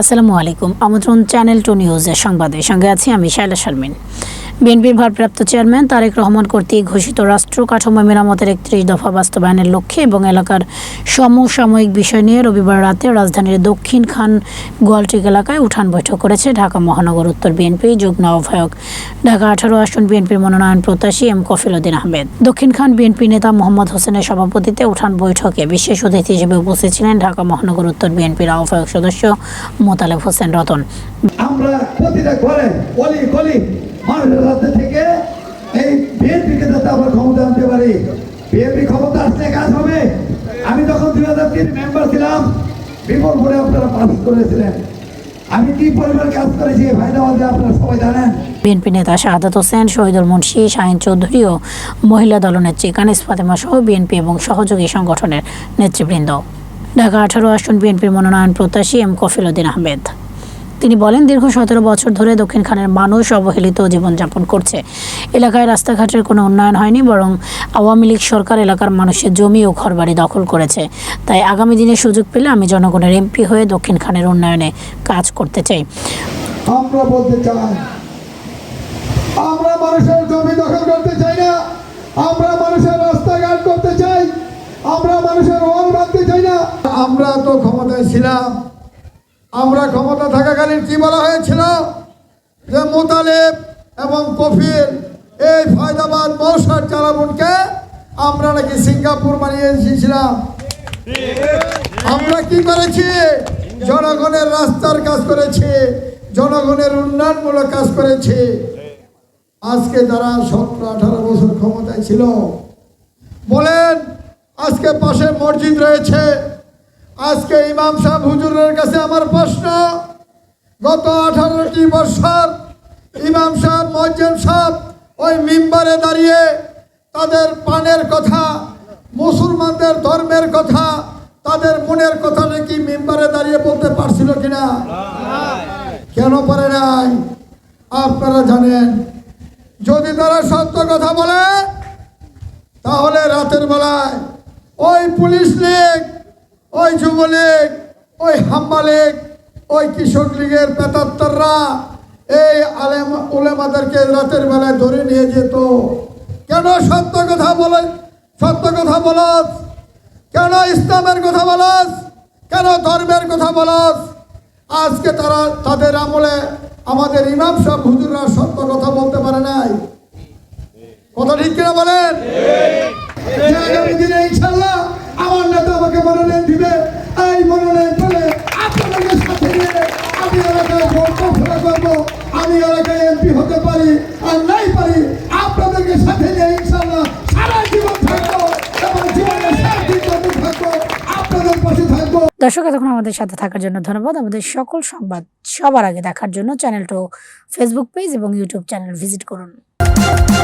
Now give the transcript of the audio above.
আসসালামু আলাইকুম। আমন্ত্রণ চ্যানেল টু নিউজের সংবাদের সঙ্গে আছি আমি শাইলা শারমিন। বিএনপির ভারপ্রাপ্ত চেয়ারম্যান তারেক রহমান কর্তৃক ঘোষিত রাষ্ট্র কাঠামো মেরামতের একত্রিশ দফা বাস্তবায়নের লক্ষ্যে এবং এলাকার সমসাময়িক বিষয় নিয়ে রবিবার রাতে রাজধানীর দক্ষিণ খান গোয়ালটিক এলাকায় উঠান বৈঠক করেছে ঢাকা মহানগর উত্তর বিএনপি যুগ্ম আহ্বায়ক। ঢাকা আঠারো আসন বিএনপির মনোনয়ন প্রত্যাশী এম কফিলউদ্দিন আহমেদ। দক্ষিণ খান বিএনপি নেতা মোহাম্মদ হোসেনের সভাপতিত্বে উঠান বৈঠকে বিশেষ অতিথি হিসেবে উপস্থিত ছিলেন ঢাকা মহানগর উত্তর বিএনপির আহ্বায়ক সদস্য মোতালেব হোসেন রতন। আমরা প্রতিটা ঘরে গলি মানুষের থেকে এই বিএনপিকে যাতে ক্ষমতা আনতে পারি। বিএনপি ক্ষমতা আসলে কাজ হবে। আমি যখন দুই হাজার তিন মেম্বার ছিলাম আপনারা পাস করেছিলেন। আমি কি পরিমাণ কাজ করেছি আপনারা সবাই জানেন। বিএনপি নেতা শাহাদাত হোসেন, শহীদুল মুন্সি, শাহিন চৌধুরী ও মহিলা দলনেত্রী কানিস ফাতেমা সহ বিএনপি এবং সহযোগী সংগঠনের নেতৃবৃন্দ। ঢাকা আঠারো আসন বিএনপির মনোনয়ন প্রত্যাশী এম কফিলউদ্দিন আহমেদ। তিনি বলেন, দীর্ঘ সতেরো বছর ধরে দক্ষিণ খানের মানুষ অবহেলিত জীবনযাপন করছে। এলাকায় রাস্তাঘাটের কোনো উন্নয়ন হয়নি, বরং আওয়ামী লীগ সরকার এলাকার মানুষের জমি ও ঘরবাড়ি দখল করেছে। তাই আগামী দিনে সুযোগ পেলে আমি জনগণের এমপি হয়ে দক্ষিণ খানের উন্নয়নে কাজ করতে চাই। আমরা বলতে চাই, আমরা মানুষের জমি দখল করতে চাই না, আমরা মানুষের রাস্তাঘাট করতে চাই, আমরা মানুষের চাই না। আমরা তো ক্ষমতায় ছিলাম। আমরা ক্ষমতা থাকাকালীন কি বলা হয়েছিল? যে মোতালেব এবং কফিল এই ফয়দাবাদ মৌসার চালাবনকে আমরা নাকি সিঙ্গাপুর বানিয়ে এসেছিলাম আমরা কি করেছি? জনগণের রাস্তার কাজ করেছি, জনগণের উন্নয়নমূলক কাজ করেছি। আজকে যারা সতেরো আঠারো বছর ক্ষমতায় ছিল, বলেন আজকে পাশে মসজিদ রয়েছে। আজকে ইমাম সাহেব হুজুরের কাছে আমার প্রশ্ন। গত আঠারোটি বছর ইমাম সাহেব, মজ্জেম সাহেব ওই মিম্বারে দাঁড়িয়ে তাদের পানের কথা, মুসলমানদের ধর্মের কথা, তাদের মনের কথা নাকি মিম্বারে দাঁড়িয়ে বলতে পারছিল কিনা? কেন পারে নাই? আপনারা জানেন। যদি তারা সত্য কথা বলে, তাহলে রাতের বেলায় ওই পুলিশ লীগ ওই যুবলীগ ওই হাম্বা লীগ ওই কৃষক লীগের পেতাত্তররা এই আলেম উলেমাদেরকে রাতের বেলায় ধরে নিয়ে যেত। কেন সত্য কথা বলে সত্য কথা বলস কেন ইসলামের কথা বলস কেন ধর্মের কথা বলস আজকে তারা তাদের আমলে আমাদের ইমাম সাহেব হুজুররা সত্য কথা বলতে পারে নাই। কথা ঠিক কিনা বলেন? আগামী দিনে ইনশাল্লাহ আমাকে মনোনয়ন দিবে, এই মনোনয়ন পেলে আপনাদেরকে সাথে নিয়ে আমি এলাকায় ঘোষণা করব। আমি এলাকায় এমপি হতে পারি আর নাই পারি, আপনাদেরকে সাথে নিয়ে ইনশাল্লাহ সারা জীবন থাকব এবং জীবনের দিন থাকব, আপনাদের পাশে থাকব। দর্শক, এতক্ষণ আমাদের সাথে থাকার জন্য ধন্যবাদ। আমাদের সকল সংবাদ সবার আগে দেখার জন্য চ্যানেলটা ফেসবুক পেজ এবং ইউটিউব চ্যানেল ভিজিট করুন।